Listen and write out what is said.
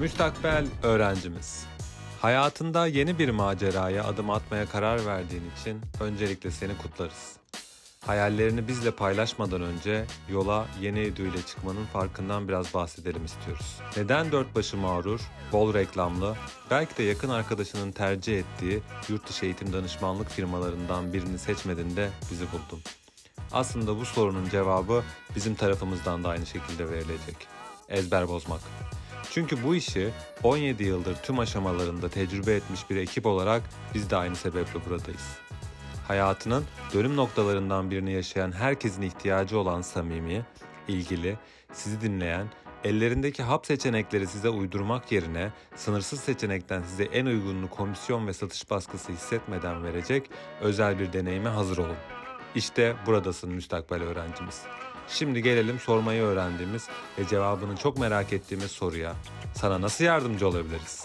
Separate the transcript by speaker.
Speaker 1: Müstakbel öğrencimiz. Hayatında yeni bir maceraya adım atmaya karar verdiğin için öncelikle seni kutlarız. Hayallerini bizle paylaşmadan önce yola yeni Edu ile çıkmanın farkından biraz bahsedelim istiyoruz. Neden dört başı mağrur, bol reklamlı, belki de yakın arkadaşının tercih ettiği yurt dışı eğitim danışmanlık firmalarından birini seçmedin de bizi buldun? Aslında bu sorunun cevabı bizim tarafımızdan da aynı şekilde verilecek. Ezber bozmak. Çünkü bu işi 17 yıldır tüm aşamalarında tecrübe etmiş bir ekip olarak biz de aynı sebeple buradayız. Hayatının dönüm noktalarından birini yaşayan herkesin ihtiyacı olan samimi, ilgili, sizi dinleyen, ellerindeki hap seçenekleri size uydurmak yerine sınırsız seçenekten size en uygununu komisyon ve satış baskısı hissetmeden verecek özel bir deneyime hazır olun. İşte buradasın müstakbel öğrencimiz. Şimdi gelelim sormayı öğrendiğimiz ve cevabını çok merak ettiğimiz soruya. Sana nasıl yardımcı olabiliriz?